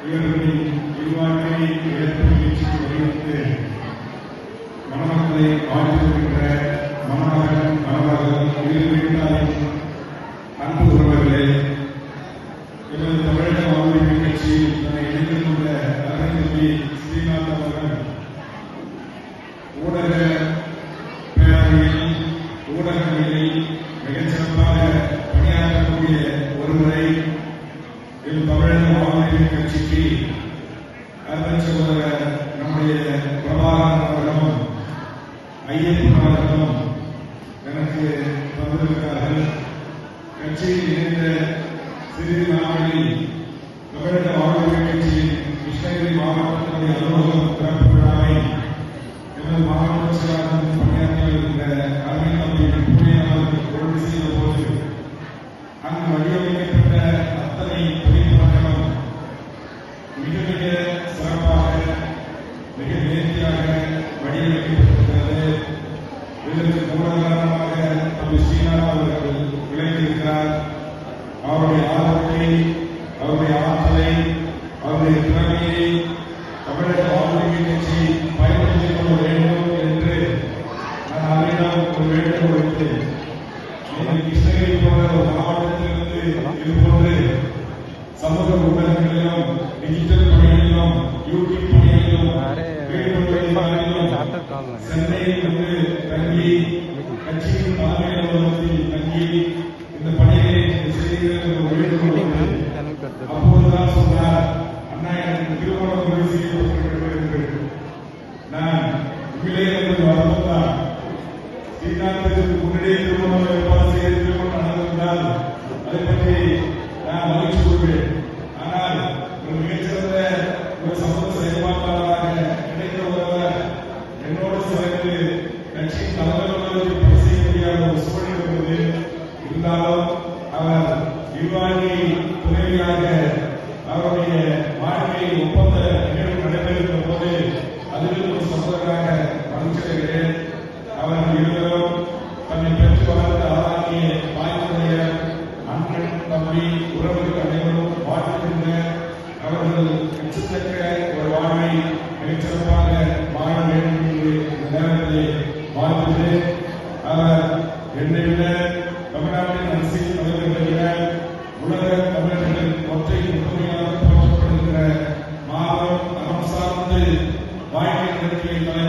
இவர்களின் இல்வாழ்க்கை இழப்பு நிகழ்ச்சிக்கு மணமக்களை வாழ்த்துகின்ற மணமகன் மணமகள் இரு அன்பு உறவர்களே எமது தமிழக வானொலி நிகழ்ச்சியில் தன்னை இணைந்து கொண்ட அருந்ததி ஸ்ரீநாத் அவர்கள் ஊடக பேரவையில் ஊடகங்களில் மிகச்சிறப்பாக பணியாற்றக்கூடிய ஒருவரை இது தமிழக வானொலி கட்சிக்கு அருமை சகோதரர் நம்முடைய பிரபாகரன் அவர்களும் ஐயப்பன் அவர்களும் எனக்கு வந்திருக்கிறார்கள் கட்சியில் இணைந்த சிறிது நாட்களில் தமிழக வானொலி கட்சியின் கிருஷ்ணகிரி மாவட்டத்தினுடைய அலுவலகம் திறப்பு சமூக ஊடகங்களிலும் டிஜிட்டல் பணிகளிலும் யூடியூப் ஈடுபடுவதிலும் சென்னையில் வந்து தங்கி கட்சியின் தலைமை அலுவலகத்தில் தங்கி இந்த பணிகளை செய்கிற ஒரு வேண்டுகோள் வைத்தேன். அப்போதுதான் சொன்னார் அண்ணா எனக்கு திருமணம் உறுதி செய்யப்பட்டிருக்கிறது நான் உண்மையிலே வந்து வருவதுதான் ஸ்ரீகாந்திற்கு முன்னாடியே திருமணம் ஏற்பாடு செய்ய திருமணம் நடந்திருந்தால் அதை பற்றி நான் மகிழ்ச்சி கொள்வேன். சேர்ந்து செய்ய முடியாத ஒரு சூழல் இருந்தது இருந்தாலும் அவர் துணைவியாக அவருடைய வாழ்க்கை ஒப்பந்த நிகழ்வு நடைபெறுகிற போது அதில் ஒரு சகோதரராக மகிழ்ச்சியடைகிறேன் அவர் இருவரும் தன்னை பெற்று வளர்ந்த வாய்ப்புடைய அண்ணன் தம்பி உறவு அவர்கள் கட்சித்தக்க ஒரு வாழ்வை மிகச்சிறப்பாக வாழ வேண்டும் என்று இந்த நேரத்திலே வாழ்த்துட்டு அவர் என்னை விட தமிழ்நாட்டின் உலக தமிழர்களின் ஒற்றை முழுமையாக போற்றப்படுகிற மாபெரும் அறம் சார்ந்து வாழ்க்கை நடத்திய தலைவர்